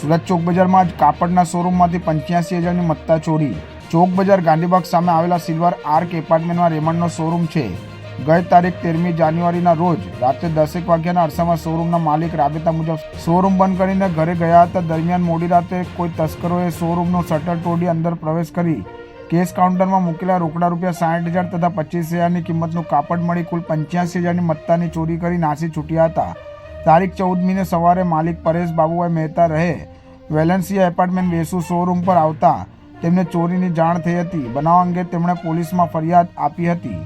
સુરત ચોક બજારમાં જ કાપડના શોરૂમમાંથી પંચ્યાસી હજારની મત્તા ચોરી. ચોક બજાર ગાંધીબાગ સામે આવેલા સિલ્વર આર્ક એપાર્ટમેન્ટમાં રેમંડનો શોરૂમ છે. ગઈ તારીખ તેરમી જાન્યુઆરીના રોજ રાત્રે દસેક વાગ્યાના અરસામાં શોરૂમના માલિક રાબેતા મુજબ શોરૂમ બંધ કરીને ઘરે ગયા હતા. દરમિયાન મોડી રાતે કોઈ તસ્કરોએ શોરૂમનું શટર તોડી અંદર પ્રવેશ કરી. કેશ કાઉન્ટરમાં મૂકેલા રોકડા રૂપિયા સાઠ હજાર તથા પચીસ હજારની કિંમતનું કાપડ મળી કુલ પંચ્યાસી હજારની મત્તાની ચોરી કરી નાસી છૂટ્યા હતા. તારીખ ચૌદમીને સવારે માલિક પરેશ બાબુભાઈ મહેતા રહે, વેલેન્સિયા એપાર્ટમેન્ટ વેસુ શોરૂમ પર આવતા તેમને ચોરીની જાણ થઈ હતી. બનાવ અંગે તેમણે પોલીસમાં ફરિયાદ આપી હતી.